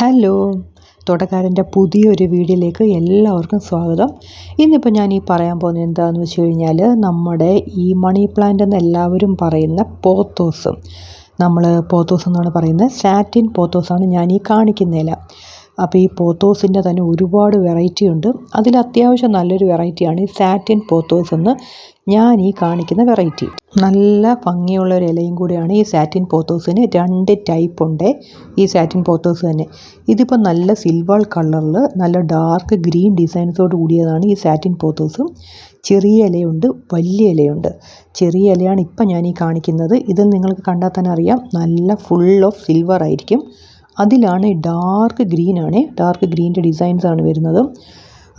Hello. തോട്ടക്കാരന്റെ പുതിയൊരു വീഡിയോയിലേക്ക് എല്ലാവർക്കും സ്വാഗതം. ഇന്നിപ്പോൾ ഞാൻ ഈ പറയാൻ പോകുന്നത് എന്താണെന്ന് വെച്ച് കഴിഞ്ഞാൽ നമ്മുടെ ഈ മണി പ്ലാന്റ് എന്ന് എല്ലാവരും പറയുന്ന പോത്തോസ് നമ്മൾ പോത്തോസ് എന്നാണ് പറയുന്നത്. സാറ്റിൻ പോത്തോസാണ് ഞാൻ ഈ കാണിക്കുന്നില്ല അപ്പോൾ ഈ പോത്തോസിന്റെ തന്നെ ഒരുപാട് വെറൈറ്റി ഉണ്ട്. അതിൽ അത്യാവശ്യം നല്ലൊരു വെറൈറ്റിയാണ് ഈ സാറ്റിൻ പോത്തോസ് എന്ന് ഞാൻ ഈ കാണിക്കുന്ന വെറൈറ്റി. നല്ല ഭംഗിയുള്ള ഒരു ഇലയും കൂടിയാണ് ഈ സാറ്റിൻ പോത്തോസിന്. രണ്ട് ടൈപ്പ് ഉണ്ട് ഈ സാറ്റിൻ പോത്തോസ് തന്നെ. ഇതിപ്പോൾ നല്ല സിൽവർ കളറിൽ നല്ല ഡാർക്ക് ഗ്രീൻ ഡിസൈൻസോട് കൂടിയതാണ് ഈ സാറ്റിൻ പോത്തോസും. ചെറിയ ഇലയുണ്ട് വലിയ ഇലയുണ്ട്. ചെറിയ ഇലയാണ് ഇപ്പം ഞാൻ ഈ കാണിക്കുന്നത്. ഇതിൽ നിങ്ങൾക്ക് കണ്ടാൽ തന്നെ അറിയാം. നല്ല ഫുൾ ഓഫ് സിൽവർ ആയിരിക്കും. അതിലാണ് ഡാർക്ക് ഗ്രീൻ ആണ്. ഡാർക്ക് ഗ്രീന്റെ ഡിസൈൻസ് ആണ് വരുന്നത്.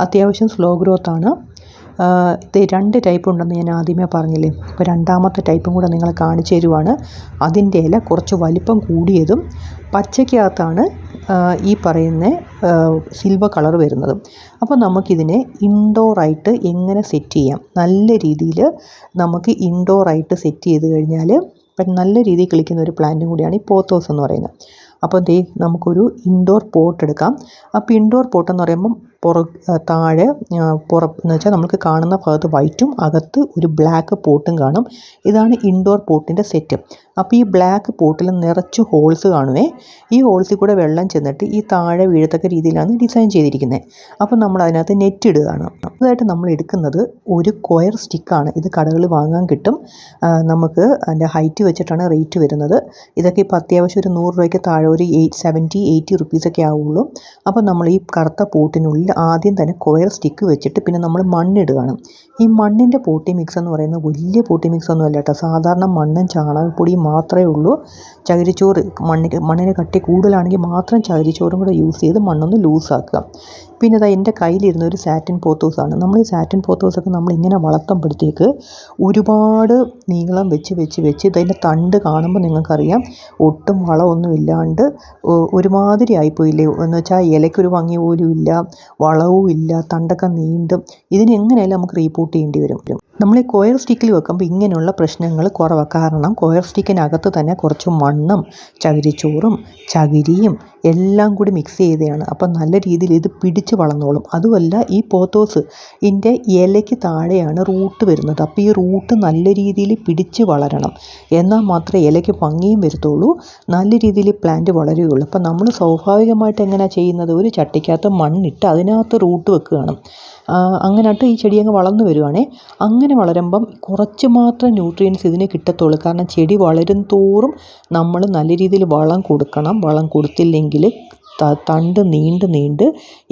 അത്യാവശ്യം സ്ലോ ഗ്രോത്ത് ആണ്. ഇത് രണ്ട് ടൈപ്പ് ഉണ്ടെന്ന് ഞാൻ ആദ്യമേ പറഞ്ഞില്ലേ? അപ്പോൾ രണ്ടാമത്തെ ടൈപ്പും കൂടെ നിങ്ങളെ കാണിച്ചു തരുവാണ്. അതിന്റെ ഇല കുറച്ച് വലിപ്പം കൂടിയതും പച്ചയ്ക്കകത്താണ് ഈ പറയുന്ന സിൽവർ കളർ വരുന്നത്. അപ്പോൾ നമുക്കിതിനെ ഇൻഡോറായിട്ട് എങ്ങനെ സെറ്റ് ചെയ്യാം? നല്ല രീതിയിൽ നമുക്ക് ഇൻഡോറായിട്ട് സെറ്റ് ചെയ്ത് കഴിഞ്ഞാൽ ഇപ്പം നല്ല രീതിയിൽ കളിക്കുന്ന ഒരു പ്ലാന്റും കൂടിയാണ് ഈ പോത്തോസ് എന്ന് പറയുന്നത്. അപ്പോൾ ദേ നമുക്കൊരു ഇൻഡോർ പോട്ട് എടുക്കാം. അപ്പോൾ ഇൻഡോർ പോട്ട് എന്ന് പറയുമ്പം പുറ താഴെ പുറ എന്ന് വെച്ചാൽ നമുക്ക് കാണുന്ന ഭാഗത്ത് വൈറ്റും അകത്ത് ഒരു ബ്ലാക്ക് പോട്ടും കാണും. ഇതാണ് ഇൻഡോർ പോട്ടിന്റെ സെറ്റ് അപ്പോൾ ഈ ബ്ലാക്ക് പോട്ടിൽ നിറച്ച് ഹോൾസ് കാണുമേ ഈ ഹോൾസിൽ കൂടെ വെള്ളം ചെന്നിട്ട് ഈ താഴെ വീഴത്തക്ക രീതിയിലാണ് ഡിസൈൻ ചെയ്തിരിക്കുന്നത് അപ്പോൾ നമ്മൾ അതിനകത്ത് നെറ്റ് ഇടുകയാണ്. അതായിട്ട് നമ്മൾ എടുക്കുന്നത് ഒരു കൊയർ സ്റ്റിക്കാണ് ഇത് കടകളിൽ വാങ്ങാൻ കിട്ടും. നമുക്ക് അതിന്റെ ഹൈറ്റ് വെച്ചിട്ടാണ് റേറ്റ് വരുന്നത്. ഇതൊക്കെ ഇപ്പോൾ അത്യാവശ്യം ഒരു നൂറ് രൂപയ്ക്ക് താഴെ ഒരു എയ്റ്റ് സെവന്റി എയ്റ്റി റുപ്പീസൊക്കെ ആവുള്ളൂ. അപ്പോൾ നമ്മൾ ഈ കറുത്ത പോട്ടിനുള്ളിൽ ആദ്യം തന്നെ കൊയർ സ്റ്റിക്ക് വെച്ചിട്ട് പിന്നെ നമ്മൾ മണ്ണിടുകയാണ്. ഈ മണ്ണിന്റെ പോട്ടി മിക്സ് എന്ന് പറയുന്നത് വലിയ പോട്ടി മിക്സ് ഒന്നും അല്ല കേട്ടോ. സാധാരണ മണ്ണും ചാണകപ്പൊടിയും മാത്രമേ ഉള്ളൂ. ചകിരിച്ചോറ് മണ്ണിന് മണ്ണിന് കട്ടി കൂടുതലാണെങ്കിൽ മാത്രം ചകിരിച്ചോറും കൂടെ യൂസ് ചെയ്ത് മണ്ണൊന്ന് ലൂസാക്കുക പിന്നെ ഇതാ എന്റെ കയ്യിലിരുന്ന ഒരു സാറ്റിൻ പോത്തോസാണ് നമ്മൾ ഈ സാറ്റിൻ പോത്തോസൊക്കെ നമ്മൾ ഇങ്ങനെ വളർത്തുമ്പോഴത്തേക്ക് ഒരുപാട് നീളം വെച്ച് വെച്ച് വെച്ച് ഇതിന്റെ തണ്ട് കാണുമ്പോൾ നിങ്ങൾക്കറിയാം ഒട്ടും വളമൊന്നും ഇല്ലാണ്ട് ഒരുമാതിരി ആയിപ്പോയില്ലേ? എന്ന് വെച്ചാൽ ഇലയ്ക്കൊരു ഭംഗി പോലും ഇല്ല. വളവും ഇല്ല തണ്ടൊക്കെ നീണ്ടും ഇതിനെങ്ങനെയായാലും നമുക്ക് റീപോർട്ട് ചെയ്യേണ്ടി വരും? നമ്മൾ ഈ കോയർ സ്റ്റിക്കിൽ വെക്കുമ്പോൾ ഇങ്ങനെയുള്ള പ്രശ്നങ്ങൾ കുറവാണ് കാരണം കോയർ സ്റ്റിക്കിനകത്ത് തന്നെ കുറച്ച് മണ്ണും ചകിരിച്ചോറും ചകിരിയും എല്ലാം കൂടി മിക്സ് ചെയ്തതാണ്. അപ്പം നല്ല രീതിയിൽ ഇത് പിടിച്ച് വളർന്നോളും. അതുമല്ല ഈ പോത്തോസ് ഇതിന്റെ ഇലയ്ക്ക് താഴെയാണ് റൂട്ട് വരുന്നത്. അപ്പോൾ ഈ റൂട്ട് നല്ല രീതിയിൽ പിടിച്ച് വളരണം. എന്നാൽ മാത്രമേ ഇലയ്ക്ക് ഭംഗിയും വരുത്തുള്ളൂ. നല്ല രീതിയിൽ പ്ലാന്റ് വളരുകയുള്ളൂ. അപ്പം നമ്മൾ സ്വാഭാവികമായിട്ട് എങ്ങനെയാണ് ചെയ്യുന്നത്? ഒരു ചട്ടിക്കകത്ത് മണ്ണിട്ട് അതിനകത്ത് റൂട്ട് വെക്കുകയാണ്. അങ്ങനെയായിട്ട് ഈ ചെടി അങ്ങ് വളർന്നു വരുവാണേ. അങ്ങനെ വളരുമ്പം കുറച്ച് മാത്രം ന്യൂട്രിയൻസ് ഇതിന് കിട്ടത്തുള്ളൂ. കാരണം ചെടി വളരും തോറും നമ്മൾ നല്ല രീതിയിൽ വളം കൊടുക്കണം. വളം കൊടുത്തില്ലെങ്കിൽ തണ്ട് നീണ്ട് നീണ്ട്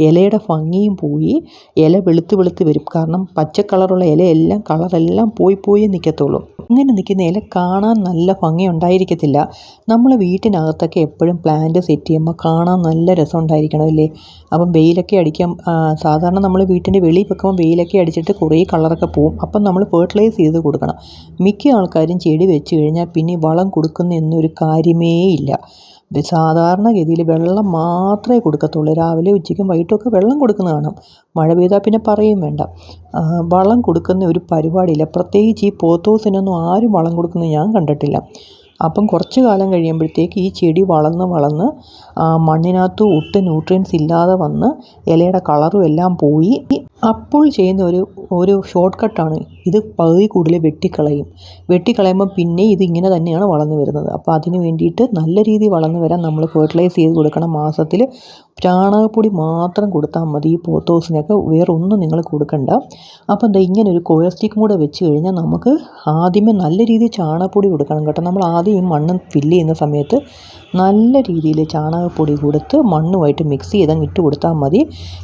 ഇലയുടെ ഭംഗിയും പോയി. ഇല വെളുത്ത് വെളുത്ത് വരും. കാരണം പച്ച കളറുള്ള ഇലയെല്ലാം കളറെല്ലാം പോയി പോയി നിൽക്കത്തുള്ളൂ ഇങ്ങനെ നിൽക്കുന്ന ഇല കാണാൻ നല്ല ഭംഗി ഉണ്ടായിരിക്കത്തില്ല. നമ്മൾ വീട്ടിനകത്തൊക്കെ എപ്പോഴും പ്ലാന്റ് സെറ്റ് ചെയ്യുമ്പോൾ കാണാൻ നല്ല രസം ഉണ്ടായിരിക്കണം അല്ലേ? അപ്പം വെയിലൊക്കെ അടിക്കാൻ സാധാരണ നമ്മൾ വീട്ടിന്റെ വെളിയിൽ വെക്കുമ്പോൾ വെയിലൊക്കെ അടിച്ചിട്ട് കുറേ കളറൊക്കെ പോവും. അപ്പം നമ്മൾ ഫെർട്ടിലൈസ് ചെയ്ത് കൊടുക്കണം. മിക്ക ആൾക്കാരും ചെടി വെച്ച് കഴിഞ്ഞാൽ പിന്നെ വളം കൊടുക്കുന്ന എന്നൊരു കാര്യമേ ഇല്ല. സാധാരണഗതിയിൽ വെള്ളം മാത്രമേ കൊടുക്കത്തുള്ളൂ. രാവിലെ ഉച്ചയ്ക്കും വൈകിട്ടൊക്കെ വെള്ളം കൊടുക്കുന്നത് കാണാം. മഴ പെയ്താൽ പിന്നെ പറയും വേണ്ട. വളം കൊടുക്കുന്ന ഒരു പരിപാടിയില്ല. പ്രത്യേകിച്ച് ഈ പോത്തോസിനൊന്നും ആരും വളം കൊടുക്കുന്നത് ഞാൻ കണ്ടിട്ടില്ല. അപ്പം കുറച്ച് കാലം കഴിയുമ്പോഴത്തേക്ക് ഈ ചെടി വളർന്ന് വളർന്ന് മണ്ണിനകത്ത് ഒട്ടും ന്യൂട്രിയൻസ് ഇല്ലാതെ വന്ന് ഇലയുടെ കളറും എല്ലാം പോയി. അപ്പോൾ ചെയ്യുന്ന ഒരു ഒരു ഷോർട്ട് കട്ടാണ് ഇത് പകുതി കൂടുതൽ വെട്ടിക്കളയും. വെട്ടിക്കളയുമ്പോൾ പിന്നെ ഇത് ഇങ്ങനെ തന്നെയാണ് വളർന്നു വരുന്നത്. അപ്പോൾ അതിന് വേണ്ടിയിട്ട് നല്ല രീതിയിൽ വളർന്നു വരാൻ നമ്മൾ ഫെർട്ടിലൈസ് ചെയ്ത് കൊടുക്കണം മാസത്തിൽ. ചാണകപ്പൊടി മാത്രം കൊടുത്താൽ മതി ഈ പോത്തോസിനൊക്കെ. വേറെ ഒന്നും നിങ്ങൾ കൊടുക്കണ്ട. അപ്പോൾ എന്താ ഇങ്ങനെ ഒരു കോയർ കൂടെ വെച്ച് കഴിഞ്ഞാൽ നമുക്ക് ആദ്യമേ നല്ല രീതിയിൽ ചാണകപ്പൊടി കൊടുക്കണം കേട്ടോ. നമ്മൾ ആദ്യം ഈ മണ്ണ് ഫില്ല് ചെയ്യുന്ന സമയത്ത് നല്ല രീതിയിൽ ചാണകപ്പൊടി കൊടുത്ത് മണ്ണുമായിട്ട് മിക്സ് ചെയ്ത് അങ്ങ് ഇട്ട് കൊടുത്താൽ മതി.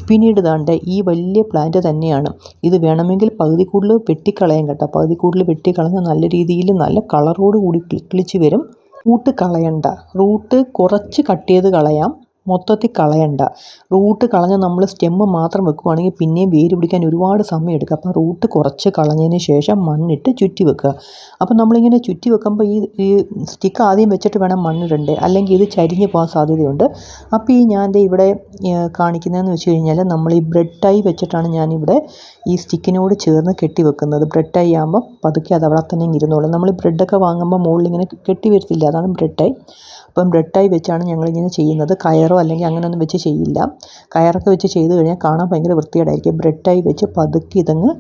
പിന്നീട് ദാണ്ട് ഈ വലിയ പ്ലാന്റ് തന്നെയാണ്. ഇത് വേണമെങ്കിൽ പകുതി കൂടുതൽ വെട്ടിക്കളയാം കേട്ടോ. പകുതി കൂടുതൽ വെട്ടിക്കളഞ്ഞ് നല്ല രീതിയിൽ നല്ല കളറോട് കൂടി കിളിച്ച് വരും. റൂട്ട് കളയണ്ട. റൂട്ട് കുറച്ച് കട്ട് ചെയ്ത് കളയാം. മൊത്തത്തിൽ കളയണ്ട. റൂട്ട് കളഞ്ഞ് നമ്മൾ സ്റ്റെമ്മ് മാത്രം വെക്കുകയാണെങ്കിൽ പിന്നെയും വേര് പിടിക്കാൻ ഒരുപാട് സമയം എടുക്കും. അപ്പോൾ റൂട്ട് കുറച്ച് കളഞ്ഞതിന് ശേഷം മണ്ണിട്ട് ചുറ്റി വെക്കുക. അപ്പോൾ നമ്മളിങ്ങനെ ചുറ്റി വെക്കുമ്പോൾ ഈ ഈ സ്റ്റിക്ക് ആദ്യം വെച്ചിട്ട് വേണം മണ്ണിടണ്ടേ അല്ലെങ്കിൽ ഇത് ചരിഞ്ഞ് പോകാൻ സാധ്യതയുണ്ട്. അപ്പോൾ ഈ ഞാൻ ഇവിടെ കാണിക്കുന്നതെന്ന് വെച്ച് കഴിഞ്ഞാൽ നമ്മൾ ഈ ബ്രെഡ് ടൈ വെച്ചിട്ടാണ് ഞാനിവിടെ ഈ സ്റ്റിക്കിനോട് ചേർന്ന് കെട്ടി വെക്കുന്നത്. ബ്രെഡ് ടൈ ആകുമ്പോൾ പതുക്കെ അത് അവിടെ തന്നെ ഇരുന്നോളും. നമ്മൾ ബ്രെഡൊക്കെ വാങ്ങുമ്പോൾ മുകളിൽ ഇങ്ങനെ കെട്ടി വരത്തില്ല. അതാണ് ബ്രെഡ് ടൈ അപ്പം ബ്രെഡായി വെച്ചാണ് ഞങ്ങളിങ്ങനെ ചെയ്യുന്നത്. കയറോ അല്ലെങ്കിൽ അങ്ങനെയൊന്നും വെച്ച് ചെയ്യില്ല. കയറൊക്കെ വെച്ച് ചെയ്ത് കഴിഞ്ഞാൽ കാണാൻ ഭയങ്കര വൃത്തികേടായിരിക്കും. ബ്രെഡായി വെച്ച് പതുക്കി ഇതങ്ങ്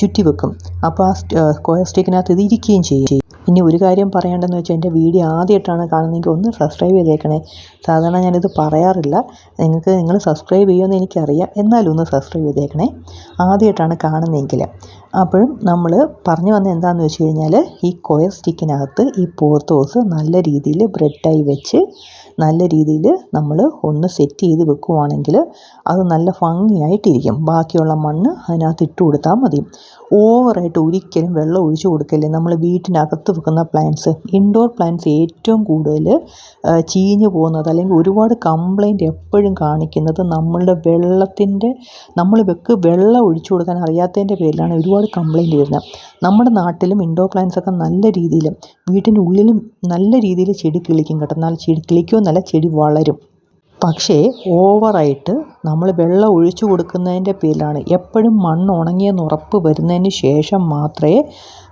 ചുറ്റി വെക്കും. അപ്പോൾ ആ സ്ക്വയർ സ്റ്റിക്കിനകത്ത് ഇത് ഇരിക്കുകയും ചെയ്യും. ഇനി ഒരു കാര്യം പറയേണ്ടതെന്ന് വെച്ചാൽ എന്റെ വീഡിയോ ആദ്യമായിട്ടാണ് കാണുന്നതെങ്കിൽ ഒന്ന് സബ്സ്ക്രൈബ് ചെയ്തേക്കണേ. സാധാരണ ഞാനിത് പറയാറില്ല. നിങ്ങൾക്ക് നിങ്ങൾ സബ്സ്ക്രൈബ് ചെയ്യുമെന്ന് എനിക്കറിയാം. എന്നാലും ഒന്ന് സബ്സ്ക്രൈബ് ചെയ്തേക്കണേ. ആദ്യമായിട്ടാണ് കാണുന്നതെങ്കിൽ അപ്പോഴും നമ്മൾ പറഞ്ഞു വന്നത് എന്താണെന്ന് വെച്ച് കഴിഞ്ഞാൽ ഈ കൊയർ സ്റ്റിക്കിനകത്ത് ഈ പോർത്തോസ് നല്ല രീതിയിൽ ബ്രെഡായി വെച്ച് നല്ല രീതിയിൽ നമ്മൾ ഒന്ന് സെറ്റ് ചെയ്ത് വെക്കുവാണെങ്കിൽ അത് നല്ല ഭംഗിയായിട്ടിരിക്കും. ബാക്കിയുള്ള മണ്ണ് അതിനകത്ത് ഇട്ട് കൊടുത്താൽ മതി. ഓവറായിട്ട് ഒരിക്കലും വെള്ളം ഒഴിച്ചു കൊടുക്കല്ലേ. നമ്മൾ വീട്ടിനകത്ത് വെക്കുന്ന പ്ലാന്റ്സ് ഇൻഡോർ പ്ലാന്റ്സ് ഏറ്റവും കൂടുതൽ ചീഞ്ഞു പോകുന്നത് അല്ലെങ്കിൽ ഒരുപാട് കംപ്ലൈന്റ് എപ്പോഴും കാണിക്കുന്നത് നമ്മളുടെ വെള്ളത്തിന്റെ നമ്മൾ വെക്ക് വെള്ളം ഒഴിച്ചു കൊടുക്കാൻ അറിയാത്തതിന്റെ പേരിലാണ് ഒരുപാട് കംപ്ലൈന്റ് വരുന്നത്. നമ്മുടെ നാട്ടിലും ഇൻഡോർ പ്ലാന്റ്സ് ഒക്കെ നല്ല രീതിയിൽ വീട്ടിന്റെ ഉള്ളിലും നല്ല രീതിയിൽ ചെടി കിളിക്കും കേട്ടോ. എന്നാൽ ചെടി കിളിക്കുമെന്നല്ല ചെടി വളരും. പക്ഷേ ഓവറായിട്ട് നമ്മൾ വെള്ളം ഒഴിച്ചു കൊടുക്കുന്നതിന്റെ പേരിലാണ്. എപ്പോഴും മണ്ണ് ഉണങ്ങിയെന്ന് ഉറപ്പ് വരുന്നതിന് ശേഷം മാത്രമേ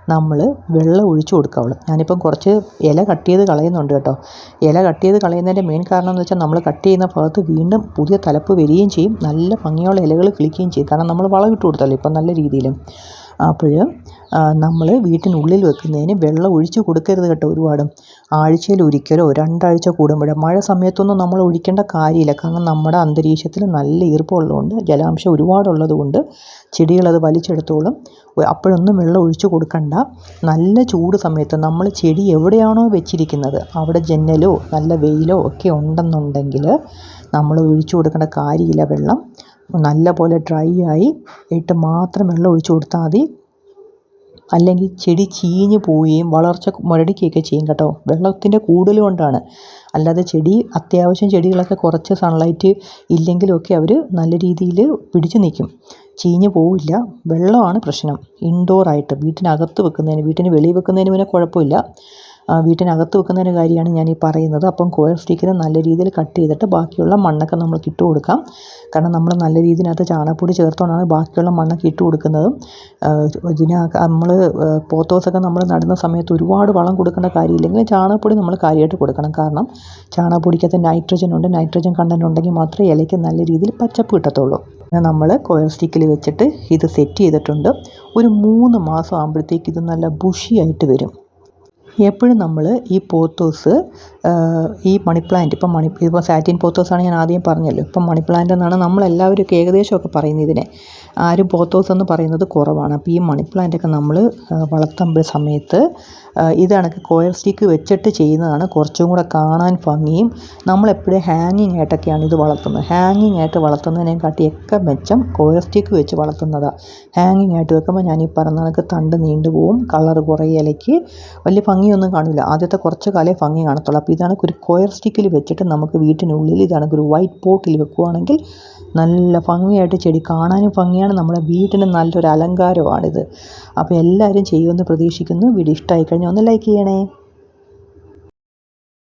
നമ്മൾ വെള്ളം ഒഴിച്ചു കൊടുക്കാവുള്ളൂ. ഞാനിപ്പം കുറച്ച് ഇല കട്ട് ചെയ്ത് കളയുന്നുണ്ട് കേട്ടോ. ഇല കട്ട് ചെയ്ത് കളയുന്നതിന്റെ മെയിൻ കാരണം എന്ന് വെച്ചാൽ നമ്മൾ കട്ട് ചെയ്യുന്ന ഭാഗത്ത് വീണ്ടും പുതിയ തലപ്പ് വരികയും ചെയ്യും. നല്ല ഭംഗിയുള്ള ഇലകൾ കിളിക്കുകയും ചെയ്യും. കാരണം നമ്മൾ വളം ഇട്ട് കൊടുത്തല്ലോ ഇപ്പം നല്ല രീതിയിൽ അപ്പോൾ നമ്മൾ വീട്ടിനുള്ളിൽ വെക്കുന്നതിന് വെള്ളം ഒഴിച്ച് കൊടുക്കരുത് കേട്ടോ ഒരുപാട്. ആഴ്ചയിൽ ഒരിക്കലോ രണ്ടാഴ്ച കൂടുമ്പോഴോ. മഴ സമയത്തൊന്നും നമ്മൾ ഒഴിക്കേണ്ട കാര്യമില്ല. കാരണം നമ്മുടെ അന്തരീക്ഷത്തിൽ നല്ല ഈർപ്പമുള്ളതുകൊണ്ട് ജലാംശം ഒരുപാടുള്ളത് കൊണ്ട് ചെടികളത് വലിച്ചെടുത്തോളും. അപ്പോഴൊന്നും വെള്ളം ഒഴിച്ചു കൊടുക്കണ്ട. നല്ല ചൂട് സമയത്ത് നമ്മൾ ചെടി എവിടെയാണോ വെച്ചിരിക്കുന്നത് അവിടെ ജനലോ നല്ല വെയിലോ ഒക്കെ ഉണ്ടെന്നുണ്ടെങ്കിൽ നമ്മൾ ഒഴിച്ചു കൊടുക്കേണ്ട കാര്യമില്ല വെള്ളം. നല്ല പോലെ ഡ്രൈ ആയി ഇട്ട് മാത്രം വെള്ളം ഒഴിച്ചു കൊടുത്താൽ മതി. അല്ലെങ്കിൽ ചെടി ചീഞ്ഞ് പോവുകയും വളർച്ച മുരടിക്കുകയൊക്കെ ചെയ്യും കേട്ടോ. വെള്ളത്തിന്റെ കൂടുതൽ കൊണ്ടാണ്. അല്ലാതെ ചെടി അത്യാവശ്യം ചെടികളൊക്കെ കുറച്ച് സൺലൈറ്റ് ഇല്ലെങ്കിലൊക്കെ അവർ നല്ല രീതിയിൽ പിടിച്ചു നിൽക്കും. ചീഞ്ഞ് പോവില്ല. വെള്ളമാണ് പ്രശ്നം. ഇൻഡോറായിട്ട് വീട്ടിനകത്ത് വെക്കുന്നതിന് വീട്ടിന് വെളിയിൽ വെക്കുന്നതിന് പിന്നെ കുഴപ്പമില്ല. വീട്ടിനകത്ത് വെക്കുന്നതിന്റെ കാര്യമാണ് ഞാൻ ഈ പറയുന്നത്. അപ്പം കോയർ സ്റ്റിക്കിന് നല്ല രീതിയിൽ കട്ട് ചെയ്തിട്ട് ബാക്കിയുള്ള മണ്ണൊക്കെ നമ്മൾക്ക് ഇട്ട് കൊടുക്കാം. കാരണം നമ്മൾ നല്ല രീതിയിനകത്ത് ചാണകപ്പൊടി ചേർത്തുകൊണ്ടാണ് ബാക്കിയുള്ള മണ്ണൊക്കെ ഇട്ട് കൊടുക്കുന്നത്. ഇതിന് നമ്മൾ പോത്തോസൊക്കെ നമ്മൾ നടുന്ന സമയത്ത് ഒരുപാട് വളം കൊടുക്കേണ്ട കാര്യമില്ലെങ്കിൽ ചാണകപ്പൊടി നമ്മൾ കാര്യമായിട്ട് കൊടുക്കണം. കാരണം ചാണകപ്പൊടിക്കകത്ത് നൈട്രജൻ ഉണ്ട്. നൈട്രജൻ കണ്ടന്റ് ഉണ്ടെങ്കിൽ മാത്രമേ ഇലയ്ക്ക് നല്ല രീതിയിൽ പച്ചപ്പ് കിട്ടത്തുള്ളൂ. പിന്നെ നമ്മൾ കോയർ സ്റ്റിക്കിൽ വെച്ചിട്ട് ഇത് സെറ്റ് ചെയ്തിട്ടുണ്ട്. ഒരു മൂന്ന് മാസം ആകുമ്പോഴത്തേക്ക് ഇത് നല്ല ബുഷിയായിട്ട് വരും. എപ്പോഴും നമ്മൾ ഈ പോത്തോസ് ഈ മണി പ്ലാന്റ് ഇപ്പം മണി ഇപ്പോൾ സാറ്റിൻ പോത്തോസാണ് ഞാൻ ആദ്യം പറഞ്ഞല്ലോ. ഇപ്പം മണി പ്ലാന്റ് എന്നാണ് നമ്മളെല്ലാവരും ഒക്കെ ഏകദേശമൊക്കെ പറയുന്നത് ഇതിനെ. ആരും പോത്തോസ് എന്ന് പറയുന്നത് കുറവാണ്. അപ്പോൾ ഈ മണി പ്ലാന്റൊക്കെ നമ്മൾ വളർത്തുമ്പോൾ സമയത്ത് ഇത് കണക്ക് കോയർ സ്റ്റിക്ക് വെച്ചിട്ട് ചെയ്യുന്നതാണ്. കുറച്ചും കൂടെ കാണാൻ ഭംഗിയും. നമ്മളെപ്പോഴും ഹാങ്ങിങ് ആയിട്ടൊക്കെയാണ് ഇത് വളർത്തുന്നത്. ഹാങ്ങിങ് ആയിട്ട് വളർത്തുന്നതിനെക്കാട്ടിയൊക്കെ മെച്ചം കോയർ സ്റ്റിക്ക് വെച്ച് വളർത്തുന്നതാണ് ഹാങ്ങിങ് ആയിട്ട് വെക്കുമ്പോൾ ഞാൻ ഈ പറഞ്ഞ കണക്ക് തണ്ട് നീണ്ടു പോവും കളർ കുറേ ഇലയ്ക്ക് വലിയ ഭംഗിയൊന്നും കാണില്ല. ആദ്യത്തെ കുറച്ച് കാലേ ഭംഗി കാണത്തുള്ളൂ. അപ്പോൾ ഇതാണ് ഒരു കോയർ സ്റ്റിക്കിൽ വെച്ചിട്ട് നമുക്ക് വീട്ടിനുള്ളിൽ ഇതാണ് ഒരു വൈറ്റ് പോട്ടിൽ വെക്കുവാണെങ്കിൽ നല്ല ഭംഗിയായിട്ട് ചെടി കാണാനും ഭംഗിയാണ്. നമ്മുടെ വീട്ടിന് നല്ലൊരു അലങ്കാരമാണിത്. അപ്പോൾ എല്ലാവരും ചെയ്യുമെന്ന് പ്രതീക്ഷിക്കുന്നു. വീഡിയോ ഇഷ്ടമായി കഴിഞ്ഞാൽ ഒന്ന് ലൈക്ക് ചെയ്യണേ.